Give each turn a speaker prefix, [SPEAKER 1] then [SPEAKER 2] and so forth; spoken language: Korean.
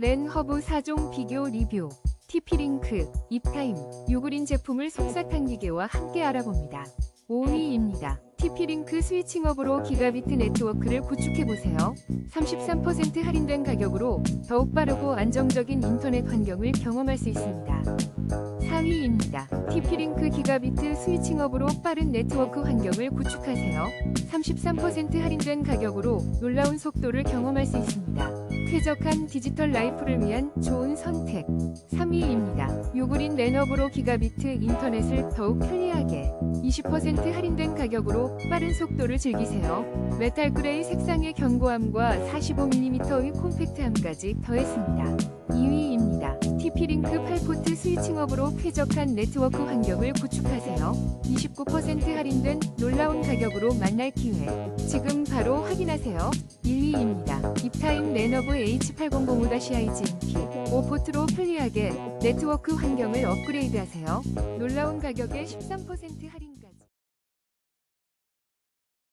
[SPEAKER 1] 랜허브 4종 비교 리뷰 TP링크, 입타임, 유그린 제품을 솜사탕 기계와 함께 알아봅니다. 5위입니다. TP링크 스위칭업으로 기가비트 네트워크를 구축해보세요. 33% 할인된 가격으로 더욱 빠르고 안정적인 인터넷 환경을 경험할 수 있습니다. 4위입니다. TP링크 기가비트 스위칭업으로 빠른 네트워크 환경을 구축하세요. 33% 할인된 가격으로 놀라운 속도를 경험할 수 있습니다. 쾌적한 디지털 라이프를 위한 좋은 선택. 3위입니다. 요그린 랜업으로 기가비트 인터넷을 더욱 편리하게 20% 할인된 가격으로 빠른 속도를 즐기세요. 메탈 그레이 색상의 견고함과 45mm의 콤팩트함까지 더했습니다. 2위입니다. 8포트 스위칭업으로 쾌적한 네트워크 환경을 구축하세요. 29% 할인된 놀라운 가격으로 만날 기회. 지금 바로 확인하세요. 1위입니다. 입타임 레너브 H800-IGMP 5포트로 편리하게 네트워크 환경을 업그레이드하세요. 놀라운 가격에 13% 할인